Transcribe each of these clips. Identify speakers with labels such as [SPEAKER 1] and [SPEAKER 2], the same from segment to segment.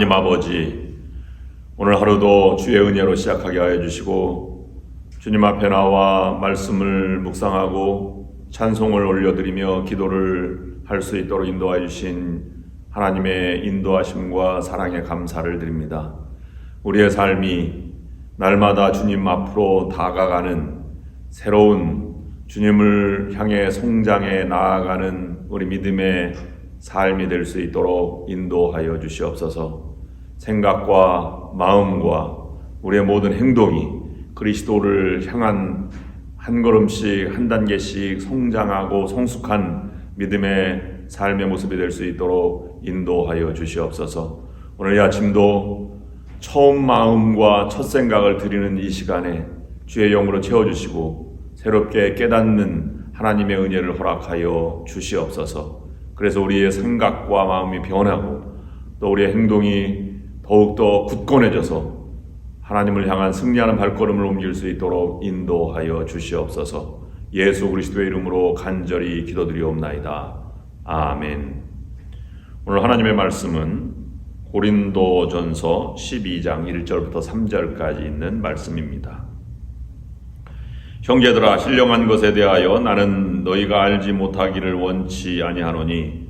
[SPEAKER 1] 하나님 아버지, 오늘 하루도 주의 은혜로 시작하게 하여 주시고, 주님 앞에 나와 말씀을 묵상하고 찬송을 올려드리며 기도를 할 수 있도록 인도하여 주신 하나님의 인도하심과 사랑에 감사를 드립니다. 우리의 삶이 날마다 주님 앞으로 다가가는 새로운 주님을 향해 성장해 나아가는 우리 믿음의 삶이 될 수 있도록 인도하여 주시옵소서. 생각과 마음과 우리의 모든 행동이 그리스도를 향한 한 걸음씩 한 단계씩 성장하고 성숙한 믿음의 삶의 모습이 될 수 있도록 인도하여 주시옵소서. 오늘 이 아침도 처음 마음과 첫 생각을 드리는 이 시간에 주의 영으로 채워주시고 새롭게 깨닫는 하나님의 은혜를 허락하여 주시옵소서. 그래서 우리의 생각과 마음이 변하고 또 우리의 행동이 더욱더 굳건해져서 하나님을 향한 승리하는 발걸음을 옮길 수 있도록 인도하여 주시옵소서. 예수 그리스도의 이름으로 간절히 기도드리옵나이다. 아멘. 오늘 하나님의 말씀은 고린도전서 12장 1절부터 3절까지 있는 말씀입니다. 형제들아 신령한 것에 대하여 나는 너희가 알지 못하기를 원치 아니하노니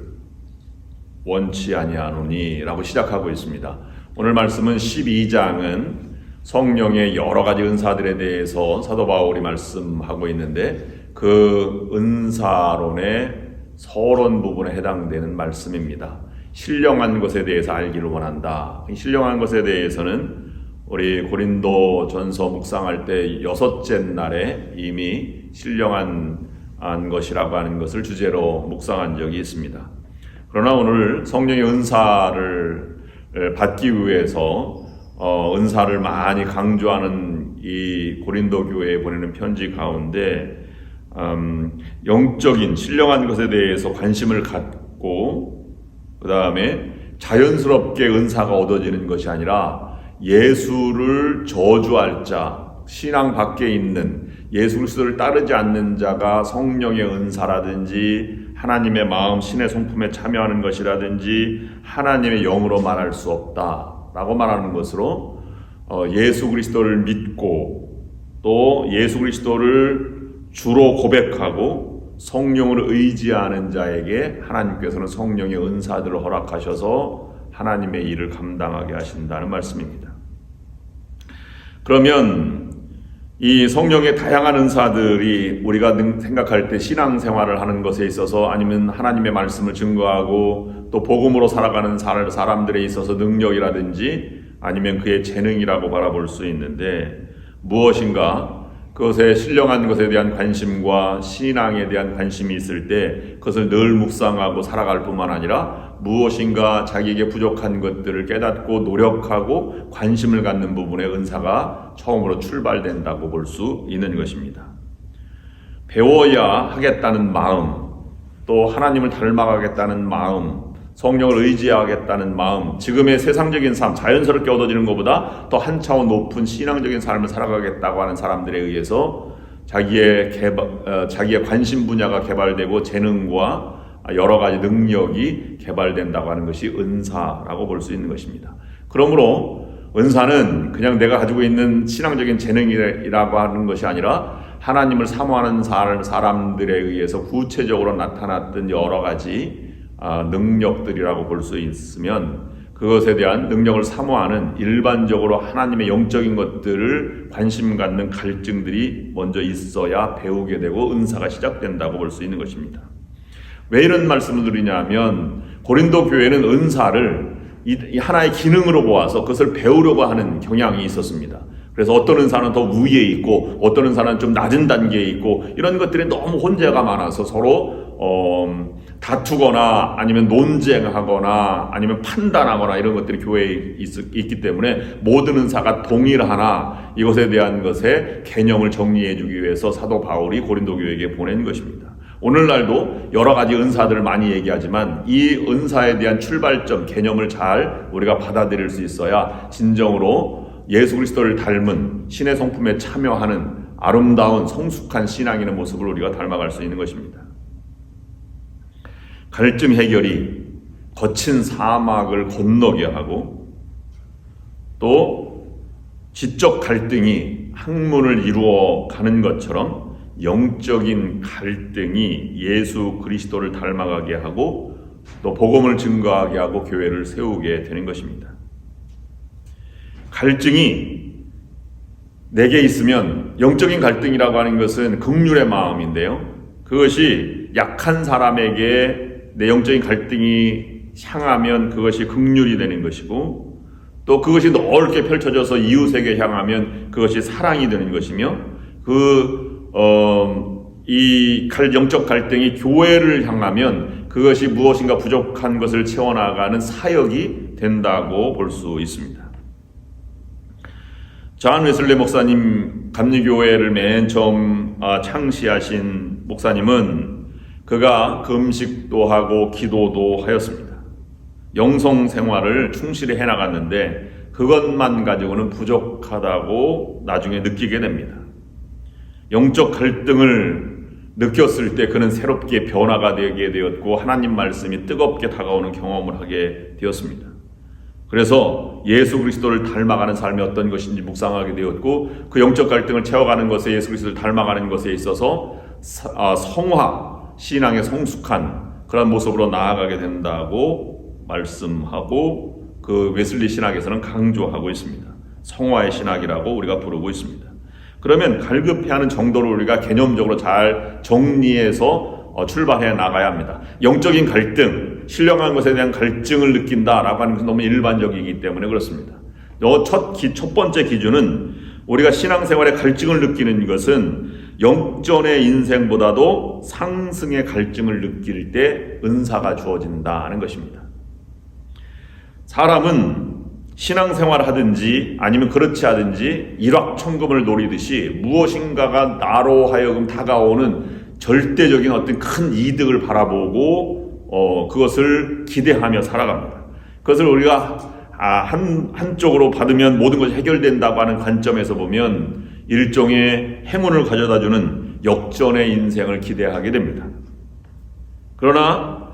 [SPEAKER 1] 원치 아니하노니라고 시작하고 있습니다. 오늘 말씀은 12장은 성령의 여러 가지 은사들에 대해서 사도 바울이 말씀하고 있는데 그 은사론의 서론 부분에 해당되는 말씀입니다. 신령한 것에 대해서 알기를 원한다. 신령한 것에 대해서는 우리 고린도 전서 묵상할 때 여섯째 날에 이미 신령한 것이라고 하는 것을 주제로 묵상한 적이 있습니다. 그러나 오늘 성령의 은사를 받기 위해서 어, 은사를 많이 강조하는 이 고린도 교회에 보내는 편지 가운데 음, 영적인 신령한 것에 대해서 관심을 갖고 그 다음에 자연스럽게 은사가 얻어지는 것이 아니라 예수를 저주할 자, 신앙 밖에 있는 예수 그리스도를 따르지 않는 자가 성령의 은사라든지 하나님의 마음 신의 성품에 참여하는 것이라든지 하나님의 영으로 말할 수 없다라고 말하는 것으로 어, 예수 그리스도를 믿고 또 예수 그리스도를 주로 고백하고 성령을 의지하는 자에게 하나님께서는 성령의 은사들을 허락하셔서 하나님의 일을 감당하게 하신다는 말씀입니다. 그러면 이 성령의 다양한 은사들이 우리가 생각할 때 신앙생활을 하는 것에 있어서 아니면 하나님의 말씀을 증거하고 또 복음으로 살아가는 사람들에 있어서 능력이라든지 아니면 그의 재능이라고 바라볼 수 있는데 무엇인가 그것에 신령한 것에 대한 관심과 신앙에 대한 관심이 있을 때 그것을 늘 묵상하고 살아갈 뿐만 아니라 무엇인가 자기에게 부족한 것들을 깨닫고 노력하고 관심을 갖는 부분의 은사가 처음으로 출발된다고 볼 수 있는 것입니다. 배워야 하겠다는 마음, 또 하나님을 닮아가겠다는 마음, 성령을 의지하겠다는 마음, 지금의 세상적인 삶, 자연스럽게 얻어지는 것보다 더 한 차원 높은 신앙적인 삶을 살아가겠다고 하는 사람들에 의해서 자기의 개발, 어, 자기의 관심 분야가 개발되고 재능과 여러 가지 능력이 개발된다고 하는 것이 은사라고 볼 수 있는 것입니다. 그러므로 은사는 그냥 내가 가지고 있는 신앙적인 재능이라고 하는 것이 아니라 하나님을 사모하는 사람들에 의해서 구체적으로 나타났던 여러 가지 아, 능력들이라고 볼 수 있으면 그것에 대한 능력을 사모하는 일반적으로 하나님의 영적인 것들을 관심 갖는 갈증들이 먼저 있어야 배우게 되고 은사가 시작된다고 볼 수 있는 것입니다. 왜 이런 말씀을 드리냐면 고린도 교회는 은사를 이 하나의 기능으로 보아서 그것을 배우려고 하는 경향이 있었습니다. 그래서 어떤 은사는 더 위에 있고 어떤 은사는 좀 낮은 단계에 있고 이런 것들이 너무 혼재가 많아서 서로 어, 다투거나 아니면 논쟁하거나 아니면 판단하거나 이런 것들이 교회에 있, 있기 때문에 모든 은사가 동일하나 이것에 대한 것의 개념을 정리해 주기 위해서 사도 바울이 고린도 교회에게 보낸 것입니다. 오늘날도 여러 가지 은사들을 많이 얘기하지만 이 은사에 대한 출발점 개념을 잘 우리가 받아들일 수 있어야 진정으로 예수 그리스도를 닮은 신의 성품에 참여하는 아름다운 성숙한 신앙인의 모습을 우리가 닮아갈 수 있는 것입니다. 갈등 해결이 거친 사막을 건너게 하고 또 지적 갈등이 학문을 이루어 가는 것처럼 영적인 갈등이 예수 그리스도를 닮아가게 하고 또 복음을 증거하게 하고 교회를 세우게 되는 것입니다. 갈증이 내게 있으면 영적인 갈등이라고 하는 것은 극률의 마음인데요. 그것이 약한 사람에게 내 영적인 갈등이 향하면 그것이 극률이 되는 것이고 또 그것이 넓게 펼쳐져서 이웃에게 향하면 그것이 사랑이 되는 것이며 그, 어, 이 갈, 영적 갈등이 교회를 향하면 그것이 무엇인가 부족한 것을 채워나가는 사역이 된다고 볼 수 있습니다. 존 웨슬리 목사님 감리교회를 맨 처음 아, 창시하신 목사님은 그가 금식도 하고 기도도 하였습니다. 영성 생활을 충실히 해나갔는데 그것만 가지고는 부족하다고 나중에 느끼게 됩니다. 영적 갈등을 느꼈을 때 그는 새롭게 변화가 되게 되었고 하나님 말씀이 뜨겁게 다가오는 경험을 하게 되었습니다. 그래서 예수 그리스도를 닮아가는 삶이 어떤 것인지 묵상하게 되었고 그 영적 갈등을 채워가는 것에 예수 그리스도를 닮아가는 것에 있어서 아, 성화 신앙의 성숙한 그런 모습으로 나아가게 된다고 말씀하고 그 웨슬리 신학에서는 강조하고 있습니다. 성화의 신학이라고 우리가 부르고 있습니다. 그러면 갈급해하는 정도를 우리가 개념적으로 잘 정리해서 어, 출발해 나가야 합니다. 영적인 갈등, 신령한 것에 대한 갈증을 느낀다라고 하는 것은 너무 일반적이기 때문에 그렇습니다. 첫, 기, 첫 번째 기준은 우리가 신앙생활에 갈증을 느끼는 것은 영전의 인생보다도 상승의 갈증을 느낄 때 은사가 주어진다는 것입니다. 사람은 신앙생활 하든지 아니면 그렇지 하든지 일확천금을 노리듯이 무엇인가가 나로 하여금 다가오는 절대적인 어떤 큰 이득을 바라보고 어, 그것을 기대하며 살아갑니다. 그것을 우리가 아, 한, 한쪽으로 받으면 모든 것이 해결된다고 하는 관점에서 보면 일종의 행운을 가져다 주는 역전의 인생을 기대하게 됩니다. 그러나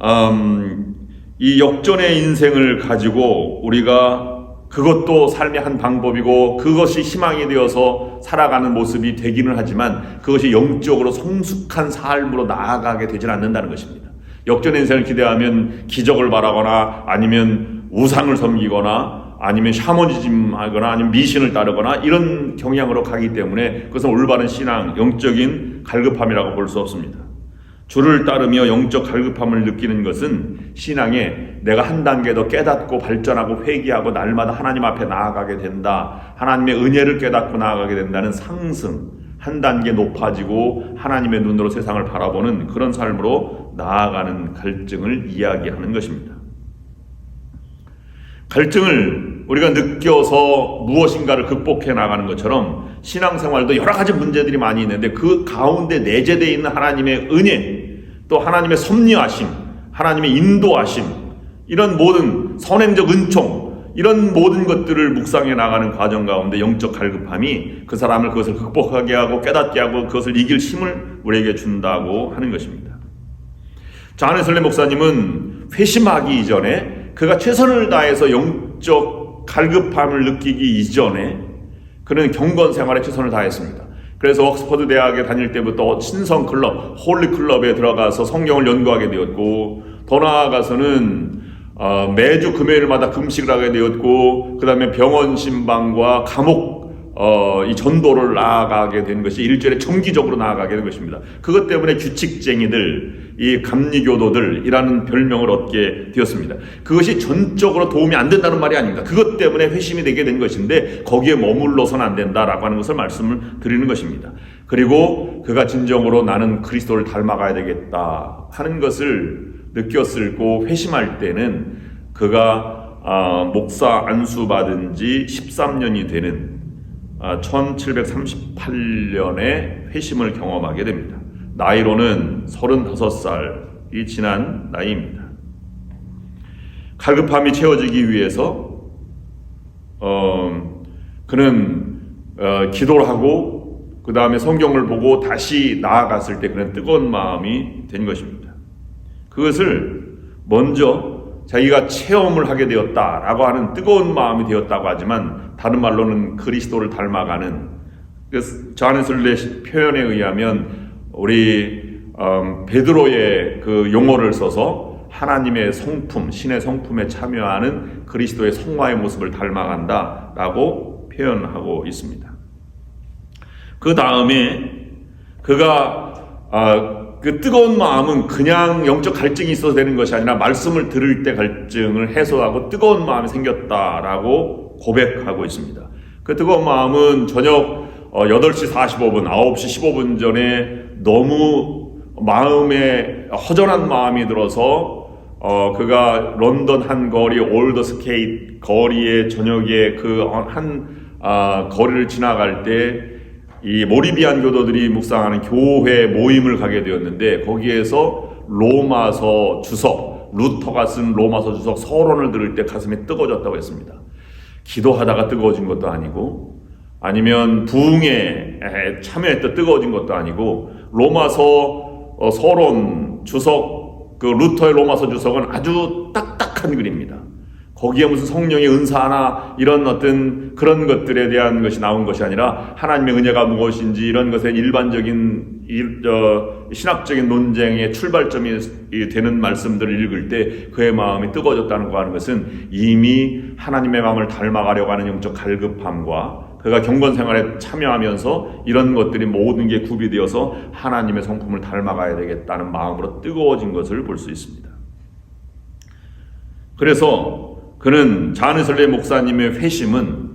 [SPEAKER 1] 음, 이 역전의 인생을 가지고 우리가 그것도 삶의 한 방법이고 그것이 희망이 되어서 살아가는 모습이 되기는 하지만 그것이 영적으로 성숙한 삶으로 나아가게 되질 않는다는 것입니다. 역전 인생을 기대하면 기적을 바라거나 아니면 우상을 섬기거나 아니면 샤머니즘 하거나 아니면 미신을 따르거나 이런 경향으로 가기 때문에 그것은 올바른 신앙, 영적인 갈급함이라고 볼 수 없습니다. 주를 따르며 영적 갈급함을 느끼는 것은 신앙에 내가 한 단계 더 깨닫고 발전하고 회개하고 날마다 하나님 앞에 나아가게 된다. 하나님의 은혜를 깨닫고 나아가게 된다는 상승, 한 단계 높아지고 하나님의 눈으로 세상을 바라보는 그런 삶으로 나아가는 갈증을 이야기하는 것입니다. 갈증을 우리가 느껴서 무엇인가를 극복해 나가는 것처럼 신앙생활도 여러 가지 문제들이 많이 있는데 그 가운데 내재되어 있는 하나님의 은혜, 또 하나님의 섭리하심, 하나님의 인도하심, 이런 모든 선행적 은총, 이런 모든 것들을 묵상해 나가는 과정 가운데 영적 갈급함이 그 사람을 그것을 극복하게 하고 깨닫게 하고 그것을 이길 힘을 우리에게 준다고 하는 것입니다. 자네슬레 목사님은 회심하기 이전에 그가 최선을 다해서 영적 갈급함을 느끼기 이전에 그는 경건 생활에 최선을 다했습니다. 그래서 옥스퍼드 대학에 다닐 때부터 신성 클럽, 홀리 클럽에 들어가서 성경을 연구하게 되었고 더 나아가서는 어, 매주 금요일마다 금식을 하게 되었고 그 다음에 병원 신방과 감옥 어, 이 전도를 나아가게 된 것이 일절에 정기적으로 나아가게 된 것입니다. 그것 때문에 규칙쟁이들, 이 감리교도들이라는 별명을 얻게 되었습니다. 그것이 전적으로 도움이 안 된다는 말이 아닙니다. 그것 때문에 회심이 되게 된 것인데 거기에 머물러서는 안 된다라고 하는 것을 말씀을 드리는 것입니다. 그리고 그가 진정으로 나는 그리스도를 닮아가야 되겠다 하는 것을 느꼈을 고 회심할 때는 그가 아, 목사 안수 받은 지 13년이 되는 아, 1738년에 회심을 경험하게 됩니다. 나이로는 35살이 지난 나이입니다. 갈급함이 채워지기 위해서 어, 그는 어, 기도를 하고 그 다음에 성경을 보고 다시 나아갔을 때 그는 뜨거운 마음이 된 것입니다. 그것을 먼저 자기가 체험을 하게 되었다라고 하는 뜨거운 마음이 되었다고 하지만 다른 말로는 그리스도를 닮아가는 자네슬레 표현에 의하면 우리 음, 베드로의 그 용어를 써서 하나님의 성품, 신의 성품에 참여하는 그리스도의 성화의 모습을 닮아간다라고 표현하고 있습니다. 그 다음에 그가 아, 그 뜨거운 마음은 그냥 영적 갈증이 있어서 되는 것이 아니라 말씀을 들을 때 갈증을 해소하고 뜨거운 마음이 생겼다라고 고백하고 있습니다. 그 뜨거운 마음은 저녁 8시 45분, 9시 15분 전에 너무 마음에 허전한 마음이 들어서 어, 그가 런던 한 거리 올더 스케이트 거리의 저녁에 그한 아, 거리를 지나갈 때 이 모리비안 교도들이 묵상하는 교회 모임을 가게 되었는데 거기에서 로마서 주석 루터가 쓴 로마서 주석 서론을 들을 때 가슴이 뜨거워졌다고 했습니다. 기도하다가 뜨거워진 것도 아니고 아니면 부흥에 참여했다 뜨거워진 것도 아니고 로마서 어, 서론 주석 그 루터의 로마서 주석은 아주 딱딱한 글입니다. 거기에 무슨 성령의 은사나 이런 어떤 그런 것들에 대한 것이 나온 것이 아니라 하나님의 은혜가 무엇인지 이런 것에 일반적인 일, 어, 신학적인 논쟁의 출발점이 되는 말씀들을 읽을 때 그의 마음이 뜨거워졌다는 거 하는 것은 이미 하나님의 마음을 닮아가려고 하는 영적 갈급함과 그가 경건 생활에 참여하면서 이런 것들이 모든 게 구비되어서 하나님의 성품을 닮아가야 되겠다는 마음으로 뜨거워진 것을 볼 수 있습니다. 그래서 그는 자네설레 목사님의 회심은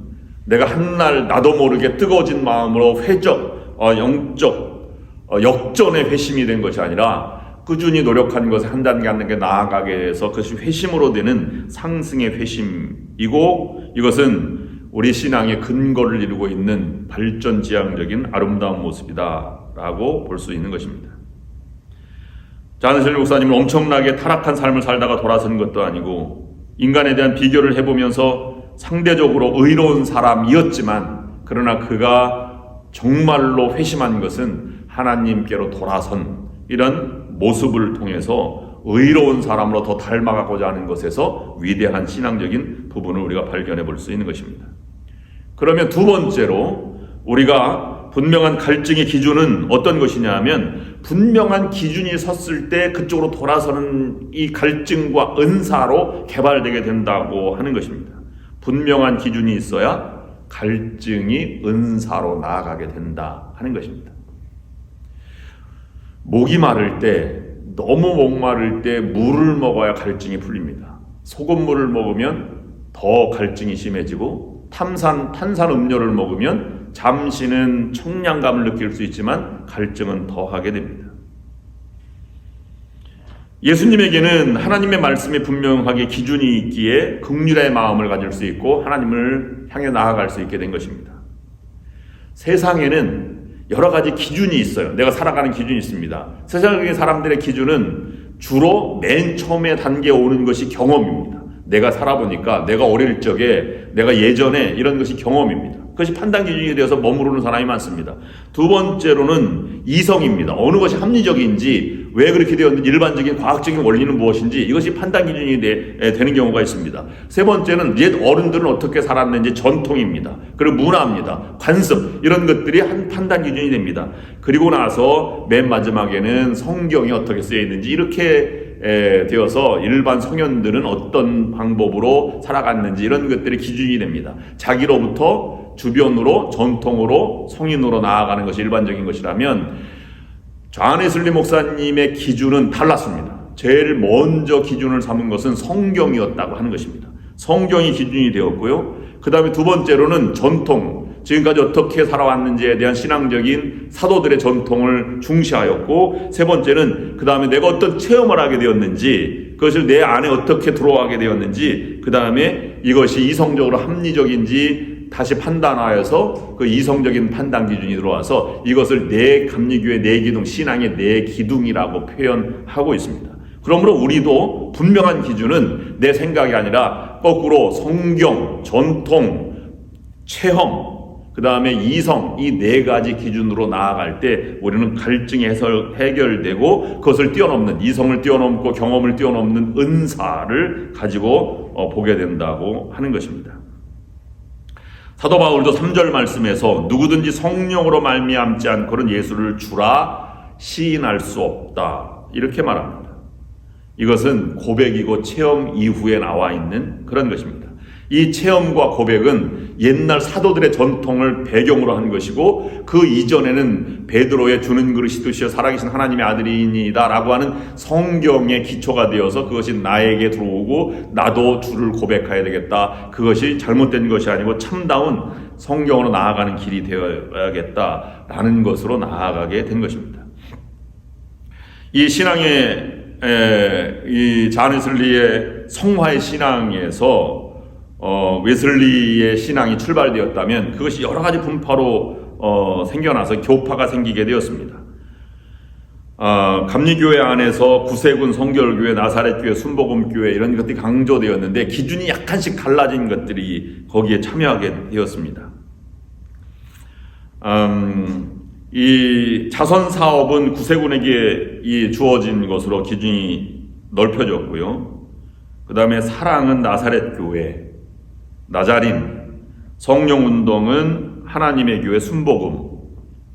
[SPEAKER 1] 내가 한날 나도 모르게 뜨거워진 마음으로 회적, 어, 영적, 어, 역전의 회심이 된 것이 아니라 꾸준히 노력한 것에 한 단계 한 단계 나아가게 해서 그것이 회심으로 되는 상승의 회심이고 이것은 우리 신앙의 근거를 이루고 있는 발전지향적인 아름다운 모습이다라고 볼 수 있는 것입니다. 자네셀 목사님은 엄청나게 타락한 삶을 살다가 돌아선 것도 아니고 인간에 대한 비교를 해보면서 상대적으로 의로운 사람이었지만 그러나 그가 정말로 회심한 것은 하나님께로 돌아선 이런 모습을 통해서 의로운 사람으로 더 닮아가고자 하는 것에서 위대한 신앙적인 부분을 우리가 발견해 볼 수 있는 것입니다. 그러면 두 번째로 우리가 분명한 갈증의 기준은 어떤 것이냐 하면 분명한 기준이 섰을 때 그쪽으로 돌아서는 이 갈증과 은사로 개발되게 된다고 하는 것입니다. 분명한 기준이 있어야 갈증이 은사로 나아가게 된다 하는 것입니다. 목이 마를 때 너무 목 마를 때 물을 먹어야 갈증이 풀립니다. 소금물을 먹으면 더 갈증이 심해지고 탄산 탄산 음료를 먹으면 잠시는 청량감을 느낄 수 있지만 갈증은 더하게 됩니다. 예수님에게는 하나님의 말씀이 분명하게 기준이 있기에 극률의 마음을 가질 수 있고 하나님을 향해 나아갈 수 있게 된 것입니다. 세상에는 여러 가지 기준이 있어요. 내가 살아가는 기준이 있습니다. 세상의 사람들의 기준은 주로 맨 처음에 단계에 오는 것이 경험입니다. 내가 살아보니까 내가 어릴 적에 내가 예전에 이런 것이 경험입니다. 그것이 판단 기준이 되어서 머무르는 사람이 많습니다. 두 번째로는 이성입니다. 어느 것이 합리적인지 왜 그렇게 되었는지 일반적인 과학적인 원리는 무엇인지 이것이 판단 기준이 되, 는 경우가 있습니다. 세 번째는 옛 어른들은 어떻게 살았는지 전통입니다. 그리고 문화입니다. 관습 이런 것들이 한 판단 기준이 됩니다. 그리고 나서 맨 마지막에는 성경이 어떻게 쓰여 있는지 이렇게 에, 되어서 일반 성현들은 어떤 방법으로 살아갔는지 이런 것들이 기준이 됩니다. 자기로부터 주변으로 전통으로 성인으로 나아가는 것이 일반적인 것이라면 좌네슬리 목사님의 기준은 달랐습니다. 제일 먼저 기준을 삼은 것은 성경이었다고 하는 것입니다. 성경이 기준이 되었고요. 그 다음에 두 번째로는 전통, 지금까지 어떻게 살아왔는지에 대한 신앙적인 사도들의 전통을 중시하였고, 세 번째는 그 다음에 내가 어떤 체험을 하게 되었는지, 그것을 내 안에 어떻게 들어가게 되었는지, 그 다음에 이것이 이성적으로 합리적인지 다시 판단하여서 그 이성적인 판단 기준이 들어와서 이것을 내 감리교의 내 기둥, 신앙의 내 기둥이라고 표현하고 있습니다. 그러므로 우리도 분명한 기준은 내 생각이 아니라 거꾸로 성경, 전통, 체험, 그 다음에 이성, 이 네 가지 기준으로 나아갈 때 우리는 갈증이 해설, 해결되고 그것을 뛰어넘는, 이성을 뛰어넘고 경험을 뛰어넘는 은사를 가지고 어, 보게 된다고 하는 것입니다. 사도 바울도 3절 말씀에서 누구든지 성령으로 말미암지 않고는 예수를 주라 시인할 수 없다. 이렇게 말합니다. 이것은 고백이고 체험 이후에 나와 있는 그런 것입니다. 이 체험과 고백은 옛날 사도들의 전통을 배경으로 한 것이고 그 이전에는 베드로의 주는 드시어 살아계신 하나님의 아들이니다라고 하는 성경의 기초가 되어서 그것이 나에게 들어오고 나도 주를 고백해야 되겠다. 그것이 잘못된 것이 아니고 참다운 성경으로 나아가는 길이 되어야겠다라는 것으로 나아가게 된 것입니다. 이 신앙의 에, 이 자네슬리의 성화의 신앙에서 어, 웨슬리의 신앙이 출발되었다면 그것이 여러 가지 분파로 어, 생겨나서 교파가 생기게 되었습니다. 어, 감리교회 안에서 구세군 성결교회, 나사렛교회, 순복음교회 이런 것들이 강조되었는데 기준이 약간씩 갈라진 것들이 거기에 참여하게 되었습니다. 음, 이 자선 사업은 구세군에게 이 주어진 것으로 기준이 넓혀졌고요. 그 다음에 사랑은 나사렛 교회, 나자린, 성령 운동은 하나님의 교회 순복음,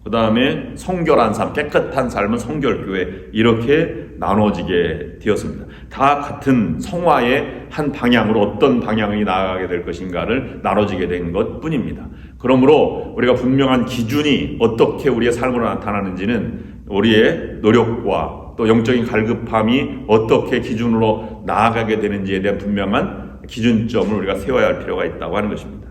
[SPEAKER 1] 그 다음에 성결한 삶, 깨끗한 삶은 성결교회 이렇게 나눠지게 되었습니다. 다 같은 성화의 한 방향으로 어떤 방향이 나아가게 될 것인가를 나눠지게 된 것 뿐입니다. 그러므로 우리가 분명한 기준이 어떻게 우리의 삶으로 나타나는지는 우리의 노력과 또 영적인 갈급함이 어떻게 기준으로 나아가게 되는지에 대한 분명한 기준점을 우리가 세워야 할 필요가 있다고 하는 것입니다.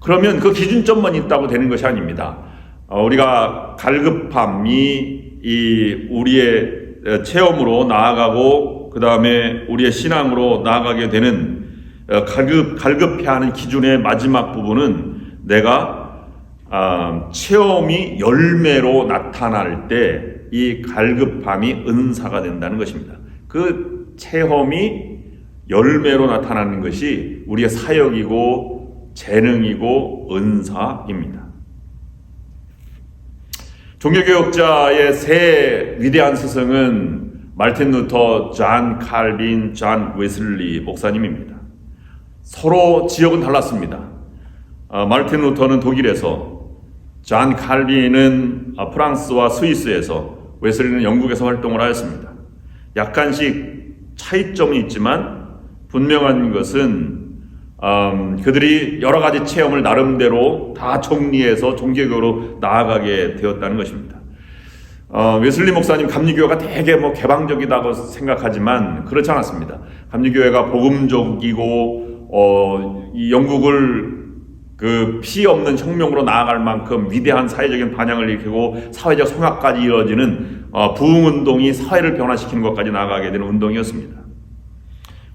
[SPEAKER 1] 그러면 그 기준점만 있다고 되는 것이 아닙니다. 어, 우리가 갈급함이 이 우리의 체험으로 나아가고 그 다음에 우리의 신앙으로 나아가게 되는 어, 갈급 갈급해하는 기준의 마지막 부분은 내가 아, 체험이 열매로 나타날 때 이 갈급함이 은사가 된다는 것입니다. 그 체험이 열매로 나타나는 것이 우리의 사역이고 재능이고 은사입니다. 종교개혁자의 세 위대한 스승은 말틴 루터, 존 칼빈, 존 웨슬리 목사님입니다. 서로 지역은 달랐습니다. 어, 말틴 루터는 독일에서, 존 칼빈은 어, 프랑스와 스위스에서, 웨슬리는 영국에서 활동을 하였습니다. 약간씩 차이점이 있지만 분명한 것은 음, 그들이 여러 가지 체험을 나름대로 다 정리해서 종교교로 나아가게 되었다는 것입니다. 어, 웨슬리 목사님 감리교회가 되게 뭐 개방적이다고 생각하지만 그렇지 않았습니다. 감리교회가 복음적이고 어, 이 영국을 그 피 없는 혁명으로 나아갈 만큼 위대한 사회적인 반향을 일으키고 사회적 성학까지 이루어지는 어, 부흥 운동이 사회를 변화시키는 것까지 나아가게 되는 운동이었습니다.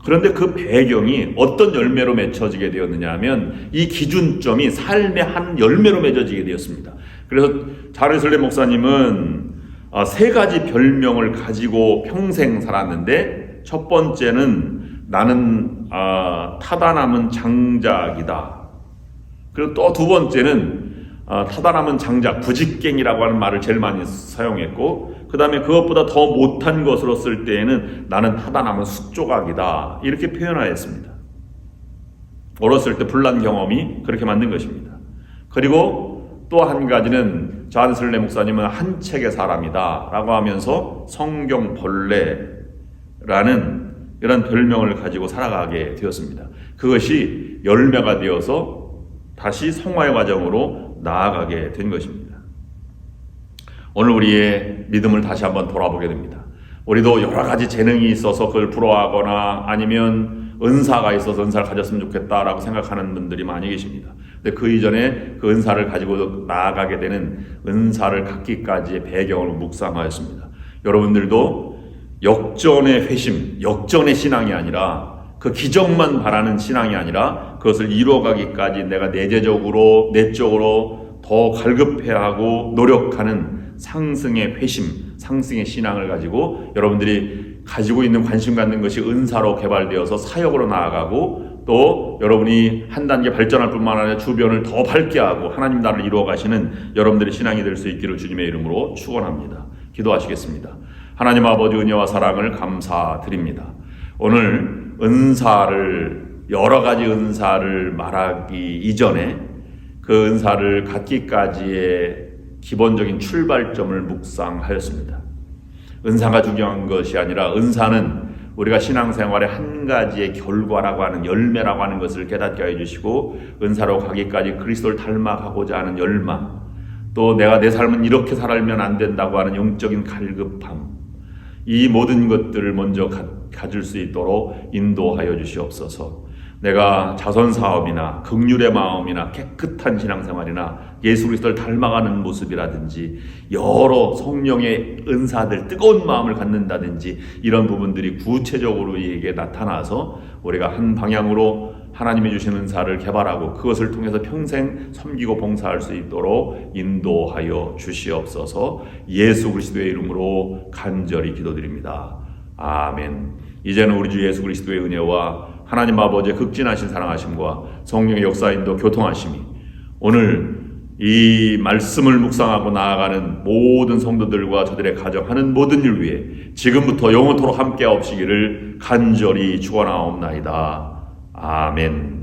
[SPEAKER 1] 그런데 그 배경이 어떤 열매로 맺혀지게 되었느냐 하면 이 기준점이 삶의 한 열매로 맺어지게 되었습니다. 그래서 자르슬레 목사님은 어, 세 가지 별명을 가지고 평생 살았는데 첫 번째는 나는 어, 타다 남은 장작이다. 그리고 또 두 번째는 어, 타다 남은 장작, 부직갱이라고 하는 말을 제일 많이 사용했고 그 다음에 그것보다 더 못한 것으로 쓸 때에는 나는 하다 남은 숫조각이다. 이렇게 표현하였습니다. 어렸을 때 불난 경험이 그렇게 만든 것입니다. 그리고 또 한 가지는 잔슬레 목사님은 한 책의 사람이다. 라고 하면서 성경 벌레, 라는 이런 별명을 가지고 살아가게 되었습니다. 그것이 열매가 되어서 다시 성화의 과정으로 나아가게 된 것입니다. 오늘 우리의 믿음을 다시 한번 돌아보게 됩니다. 우리도 여러 가지 재능이 있어서 그걸 부러워하거나 아니면 은사가 있어서 은사를 가졌으면 좋겠다라고 생각하는 분들이 많이 계십니다. 근데 그 이전에 그 은사를 가지고 나아가게 되는 은사를 갖기까지의 배경을 묵상하였습니다. 여러분들도 역전의 회심, 역전의 신앙이 아니라 그 기적만 바라는 신앙이 아니라 그것을 이루어가기까지 내가 내재적으로, 내적으로 더 갈급해야 하고 노력하는 상승의 회심, 상승의 신앙을 가지고 여러분들이 가지고 있는 관심 갖는 것이 은사로 개발되어서 사역으로 나아가고 또 여러분이 한 단계 발전할 뿐만 아니라 주변을 더 밝게 하고 하나님 나라를 이루어 가시는 여러분들의 신앙이 될 수 있기를 주님의 이름으로 축원합니다. 기도하시겠습니다. 하나님 아버지 은혜와 사랑을 감사드립니다. 오늘 은사를 여러 가지 은사를 말하기 이전에 그 은사를 갖기까지의 기본적인 출발점을 묵상하였습니다. 은사가 중요한 것이 아니라 은사는 우리가 신앙생활의 한 가지의 결과라고 하는 열매라고 하는 것을 깨닫게 해주시고 은사로 가기까지 그리스도를 닮아가고자 하는 열망 또 내가 내 삶은 이렇게 살면 안 된다고 하는 영적인 갈급함 이 모든 것들을 먼저 가, 가질 수 있도록 인도하여 주시옵소서. 내가 자선 사업이나 극률의 마음이나 깨끗한 신앙생활이나 예수 그리스도를 닮아가는 모습이라든지 여러 성령의 은사들 뜨거운 마음을 갖는다든지 이런 부분들이 구체적으로 이에게 나타나서 우리가 한 방향으로 하나님이 주신 은사를 개발하고 그것을 통해서 평생 섬기고 봉사할 수 있도록 인도하여 주시옵소서 예수 그리스도의 이름으로 간절히 기도드립니다. 아멘. 이제는 우리 주 예수 그리스도의 은혜와 하나님 아버지의 극진하신 사랑하심과 성령의 역사인도 교통하심이 오늘 이 말씀을 묵상하고 나아가는 모든 성도들과 저들의 가정하는 모든 일 위해 지금부터 영원토록 함께 없시기를 간절히 축원하옵나이다. 아멘.